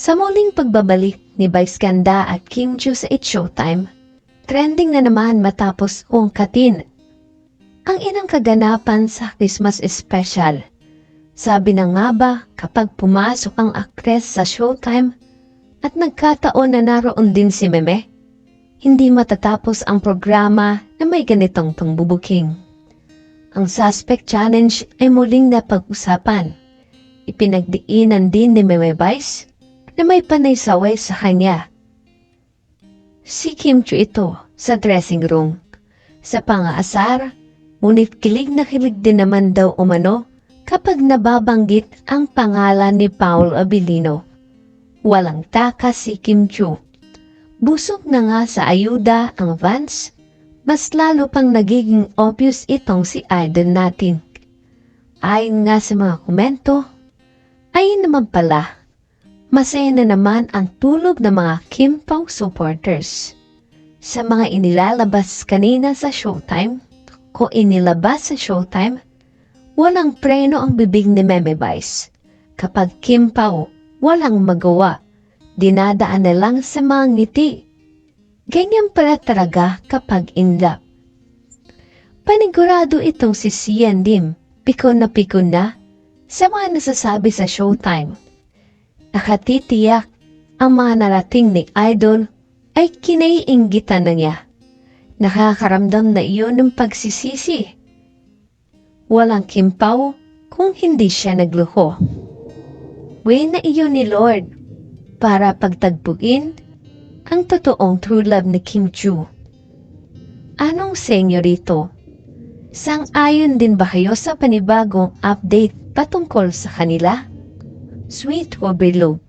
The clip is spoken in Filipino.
Sa muling pagbabalik ni Vice Ganda at Kim Joo sa It's Showtime, trending na naman matapos ungkatin ang inang kaganapan sa Christmas special. Sabi na nga ba kapag pumasok ang aktres sa Showtime at nagkataon na naroon din si Meme, hindi matatapos ang programa na may ganitong tungbubuking. Ang Suspect Challenge ay muling napag-usapan. Ipinagdiinan din ni Meme Vice na may panay-saway sa kanya. Si Kim Chu ito sa dressing room. Sa pangaasar, ngunit kilig na kilig din naman daw umano kapag nababanggit ang pangalan ni Paul Abilino. Walang taka si Kim Chu. Busog na nga sa ayuda ang Vance, mas lalo pang nagiging obvious itong si idol natin. Ayon nga sa mga komento, ayun naman pala, masaya na naman ang tulog ng mga Kim Pao supporters. Sa mga inilalabas kanina sa Showtime, kung inilabas sa Showtime, walang preno ang bibig ni Meme Vice. Kapag Kim Pao, walang magawa. Dinadaan na lang sa mga ngiti. Ganyan pala talaga kapag in love. Panigurado itong si Sian Lim, pikon na pikon na, sa mga nasasabi sa Showtime. Nakatitiyak ang mga narating ni Idol ay kinaiinggitan na niya. Nakakaramdam na iyon ng pagsisisi. Walang kimpaw kung hindi siya nagluho. Way na iyon ni Lord para pagtagpuin ang totoong true love ni Kim Chu. Anong senyo rito? Sang-ayon din ba kayo sa panibagong update patungkol sa kanila? sweet or below.